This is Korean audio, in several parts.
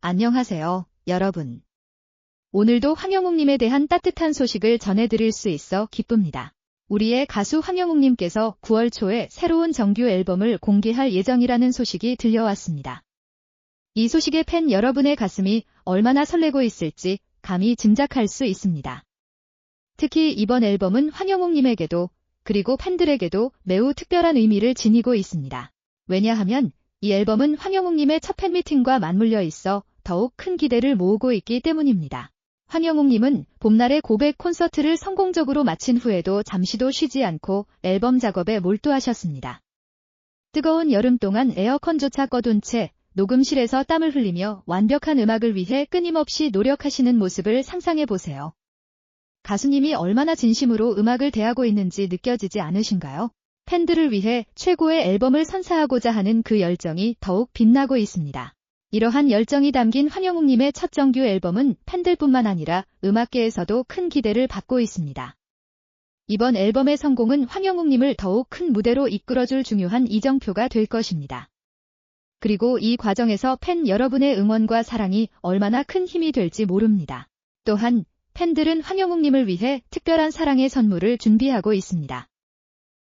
안녕하세요, 여러분. 오늘도 황영욱님에 대한 따뜻한 소식을 전해드릴 수 있어 기쁩니다. 우리의 가수 황영욱님께서 9월 초에 새로운 정규 앨범을 공개할 예정이라는 소식이 들려왔습니다. 이 소식에 팬 여러분의 가슴이 얼마나 설레고 있을지 감히 짐작할 수 있습니다. 특히 이번 앨범은 황영욱님에게도 그리고 팬들에게도 매우 특별한 의미를 지니고 있습니다. 왜냐하면 이 앨범은 황영욱님의 첫 팬미팅과 맞물려 있어 더욱 큰 기대를 모으고 있기 때문입니다. 황영욱님은 봄날의 고백 콘서트를 성공적으로 마친 후에도 잠시도 쉬지 않고 앨범 작업에 몰두하셨습니다. 뜨거운 여름 동안 에어컨조차 꺼둔 채 녹음실에서 땀을 흘리며 완벽한 음악을 위해 끊임없이 노력하시는 모습을 상상해 보세요. 가수님이 얼마나 진심으로 음악을 대하고 있는지 느껴지지 않으신가요? 팬들을 위해 최고의 앨범을 선사하고자 하는 그 열정이 더욱 빛나고 있습니다. 이러한 열정이 담긴 황영욱님의 첫 정규 앨범은 팬들뿐만 아니라 음악계에서도 큰 기대를 받고 있습니다. 이번 앨범의 성공은 황영욱님을 더욱 큰 무대로 이끌어줄 중요한 이정표가 될 것입니다. 그리고 이 과정에서 팬 여러분의 응원과 사랑이 얼마나 큰 힘이 될지 모릅니다. 또한 팬들은 황영욱님을 위해 특별한 사랑의 선물을 준비하고 있습니다.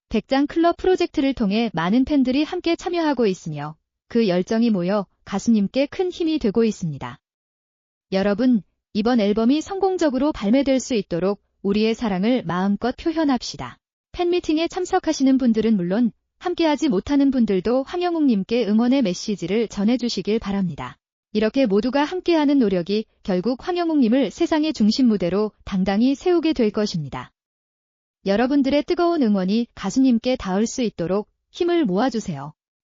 백장 클럽 프로젝트를 통해 많은 팬들이 함께 참여하고 있으며 그 열정이 모여 가수님께 큰 힘이 되고 있습니다. 여러분, 이번 앨범이 성공적으로 발매될 수 있도록 우리의 사랑을 마음껏 표현합시다. 팬미팅에 참석하시는 분들은 물론 함께하지 못하는 분들도 황영욱님께 응원의 메시지를 전해주시길 바랍니다. 이렇게 모두가 함께하는 노력이 결국 황영욱님을 세상의 중심 무대로 당당히 세우게 될 것입니다. 여러분들의 뜨거운 응원이 가수님께 닿을 수 있도록 힘을 모아주세요.